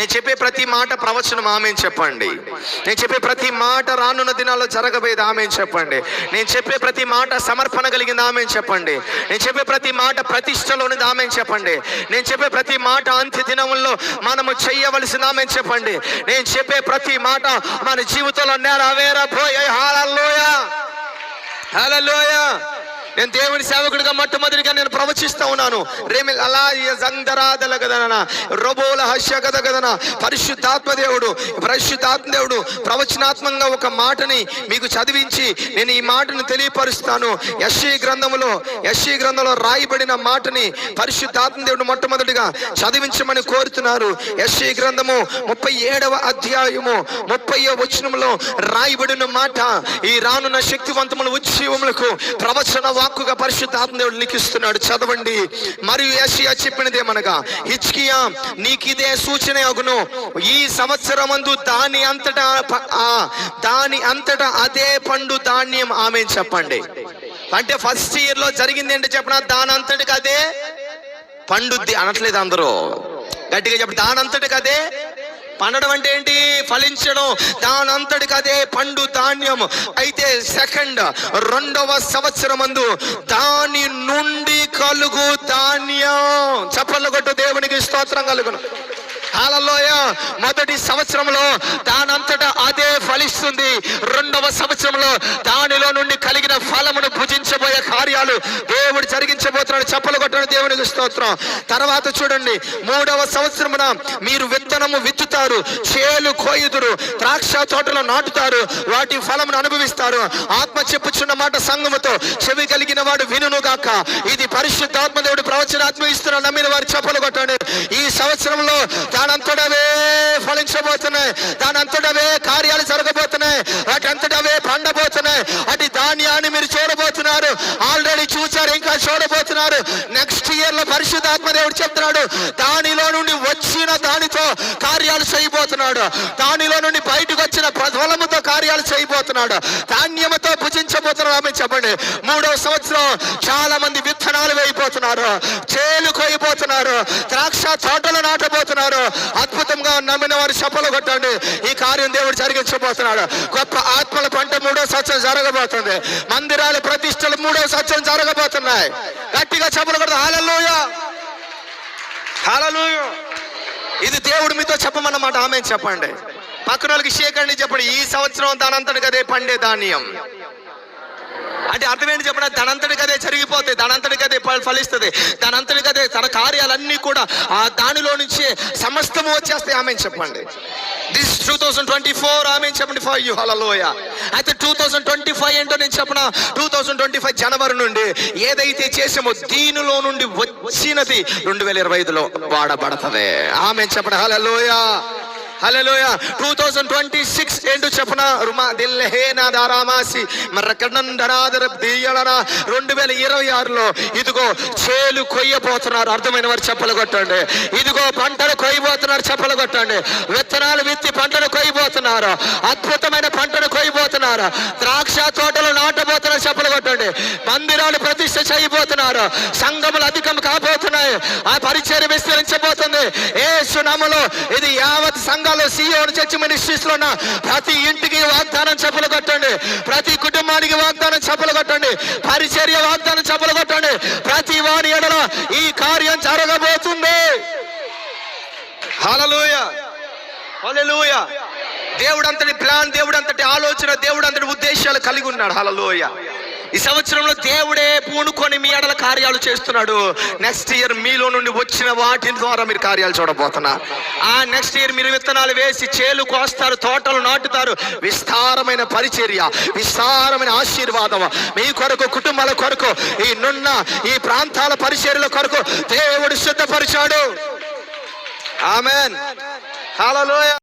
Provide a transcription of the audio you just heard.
నేను చెప్పే ప్రతి మాట ప్రవచనం ఆమె చెప్పండి. నేను చెప్పే ప్రతి మాట రానున్న దినాల్లో జరగబోయేది ఆమె చెప్పండి. నేను చెప్పే ప్రతి మాట సమర్పణ కలిగింది ఆమె చెప్పండి. నేను చెప్పే ప్రతి మాట ప్రతిష్టలోనిది ఆమె చెప్పండి. నేను చెప్పే ప్రతి మాట అంత్య దినముల్లో మనము చెయ్యవలసింది ఆమె చెప్పండి. నేను చెప్పే ప్రతి మాట మన జీవితంలో నెరవేరబోయే. హాలలోయ హాలలోయ నేను దేవుని సేవకుడిగా మొట్టమొదటిగా నేను ప్రవచిస్తా ఉన్నాను. రేమి అలా జందరాదల గదన రోబోల హస్య కథ గదన పరిశుద్ధాత్మ దేవుడు పరిశుద్ధాత్మ దేవుడు ప్రవచనాత్మకంగా ఒక మాటని మీకు చదివించి నేను ఈ మాటను తెలియపరుస్తాను. యశ్ీ గ్రంథములో ఎస్సీ గ్రంథంలో రాయబడిన మాటని పరిశుద్ధాత్మ దేవుడు మొట్టమొదటిగా చదివించమని కోరుతున్నారు. యశ్ీ గ్రంథము ముప్పై ఏడవ అధ్యాయము ముప్పై వచనంలో రాయబడిన మాట ఈ రానున్న శక్తివంతముల ఉజ్జీవములకు ప్రవచన వాక్కుగా పరిశుద్ధాత్మ దేవుడు లిఖిస్తున్నాడు చదవండి. మరియు యషియా చెప్పినదేమనగా హిచ్కియా నీకిదే సూచన అగును. ఈ సంవత్సరం అందు దాని అంతటా ఆ, దాని అంతటా అదే పండు ధాన్యం ఆమె చెప్పండి. అంటే ఫస్ట్ ఇయర్లో జరిగింది ఏంటి చెప్పిన? దాని అంతటికి అదే పండుద్ది అనట్లేదు అందరూ. గట్టిగా చెప్పండి దాని అంతటికి అదే పండడం అంటే ఏంటి? ఫలించడం. దానంతటికి అదే పండు ధాన్యం. అయితే సెకండ్ రెండవ సంవత్సరమందు దాని నుండి కలుగు ధాన్యం. చప్పట్లు కొట్టు దేవునికి స్తోత్రం కలుగును. హాలలోయ మొదటి సంవత్సరంలో దానంతటా అదే ఫలిస్తుంది. రెండవ సంవత్సరంలో దానిలో నుండి కలిగిన ఫలమును భుజించబోయే కార్యాలు దేవుడు జరిగించబోతున్నాడు. చెప్పలు కొట్టడం దేవునికి స్తోత్రం. తర్వాత చూడండి. మూడవ సంవత్సరమున మీరు విత్తనము విత్తుతారు చేలు కోయుదురు ద్రాక్ష తోటలో నాటుతారు వాటి ఫలమును అనుభవిస్తారు. ఆత్మ చెప్పుచున్న మాట సంగముతో చెవి కలిగిన వాడు వినును గాక ఇది పరిశుద్ధాత్మ దేవుడు ప్రవచనాత్మ ఇస్తున్న నమ్మిన వారు చెప్పలు కొట్టండి. ఈ సంవత్సరంలో దానంతటవే ఫలించబోతున్నాయి. దానంతటవే కార్యాలు జరగబోతున్నాయి. వాటి అంతటవే పండబోతున్నాయి. అటు ధాన్యాన్ని మీరు చూడబోతున్నారు చూడబోతున్నారు నెక్స్ట్ ఇయర్లో పరిశుద్ధాత్మ దేవుడు చెప్తున్నాడు దానిలో నుండి వచ్చిన దానితో కార్యాలు చేయబోతున్నాడు. దానిలో నుండి బయటకు వచ్చిన ఫలముతో కార్యాలు చేయబోతున్నాడు. ధాన్యముతో భుజించబోతున్నాడు. ఆమె చెప్పండి. మూడవ సంవత్సరం చాలా మంది విత్తనాలు వేయబోతున్నారు చేలు కొయ్యబోతున్నారు ద్రాక్ష తోటలు నాటబోతున్నారు విశ్వాసంగా నమ్మిన వారి చెప్పలు కొట్టండి. ఈ కార్యం దేవుడు జరిగించబోతున్నాడు. గొప్ప ఆత్మల పంట మూడో సత్యం జరగబోతుంది. మందిరాల ప్రతిష్టలు మూడో సత్యం జరగబోతున్నాయి. గట్టిగా చెప్పలు కొడతా. హాలలోయ హాలలోయ ఇది దేవుడు మీతో చెప్పమన్నమాట. ఆమె చెప్పండి. పక్కన వాళ్ళకి షేకండి చెప్పండి. ఈ సంవత్సరం దానంతటికి అదే పండే ధాన్యం. అంటే అర్థం ఏంటి చెప్పండి దానంతటికి అదే జరిగిపోతాయి దానంతటికి అదే ఫ- ఫలిస్తుంది. దానంతటికి అదే తన కార్యాలన్నీ కూడా ఆ దానిలో నుంచి సమస్తము వచ్చేస్తాయి. ఆమె చెప్పండి? This two thousand twenty four ఆమె చెప్పండి ఫర్ యూ హలలోయ అయితే టూ థౌసండ్ ట్వంటీ ఫైవ్ ఏంటో నేను చెప్పిన? టూ థౌసండ్ ట్వంటీ ఫైవ్ జనవరి నుండి ఏదైతే చేసామో దీనిలో నుండి వచ్చినది రెండు వేల ఇరవై ఐదులో వాడబడుతుంది. ఆమె చెప్పండి? హలలోయ హలోయ టూ థౌజండ్ ట్వంటీ సిక్స్ ఏంటో చెప్పన రుమా దిల్లహే నా దారామాసి మర్రకడండనాదర దీయడన రెండు వేల ఇరవై ఆరులో ఇదిగో చేలు కొయ్యపోతున్నారు అర్థమైన వారు చెప్పలు కొట్టండి. ఇదిగో పంటలు కొయ్యబోతున్నారు. చెప్పలు కొట్టండి. విత్తనాలు విత్తి పంటలు కొయ్యబోతున్నారు. అద్భుతమైన పంటను కొయ్యబోతున్నారు. ద్రాక్ష తోటలు నాటబోతున్నారు. చెప్పలు కొట్టండి. మందిరాలు ప్రతిష్ట చేయబోతున్నారు. సంఘములు అధికం కాబోతున్నాయి. ఆ పరిచయం విస్తరించబోతుంది. ఏ సునామలో ఇది యావత్ సంఘాలు సియోను చర్చి మినిస్ట్రీస్లో ఉన్న ప్రతి ఇంటికి వాగ్దానం చెప్పులు కట్టండి. ప్రతి కుటుంబానికి వాగ్దానం చెప్పులు కట్టండి. పరిచర్య వాగ్దానం చెప్పులు కొట్టండి. ప్రతి వారి ఎడల ఈ కార్యం జరగబోతుంది. హల్లెలూయ. హల్లెలూయ. దేవుడు అంతటి ప్లాన్ దేవుడు అంతటి ఆలోచన దేవుడు అంతటి ఉద్దేశాలు కలిగి ఉన్నాడు. హలలోయ ఈ సంవత్సరంలో దేవుడే పూనుకొని మీ ఎడల కార్యాలు చేస్తున్నాడు. నెక్స్ట్ ఇయర్ మీలో నుండి వచ్చిన వాటి ద్వారా మీరు కార్యాలు చూడబోతున్నారు ఆ నెక్స్ట్ ఇయర్ మీరు విత్తనాలు వేసి చేలు కోస్తారు తోటలు నాటుతారు. విస్తారమైన పరిచర్య విస్తారమైన ఆశీర్వాదం మీ కొరకు కుటుంబాల కొరకు ఈ నున్న ఈ ప్రాంతాల పరిచర్యల కొరకు దేవుడు సిద్ధపరిచాడు. Amen hello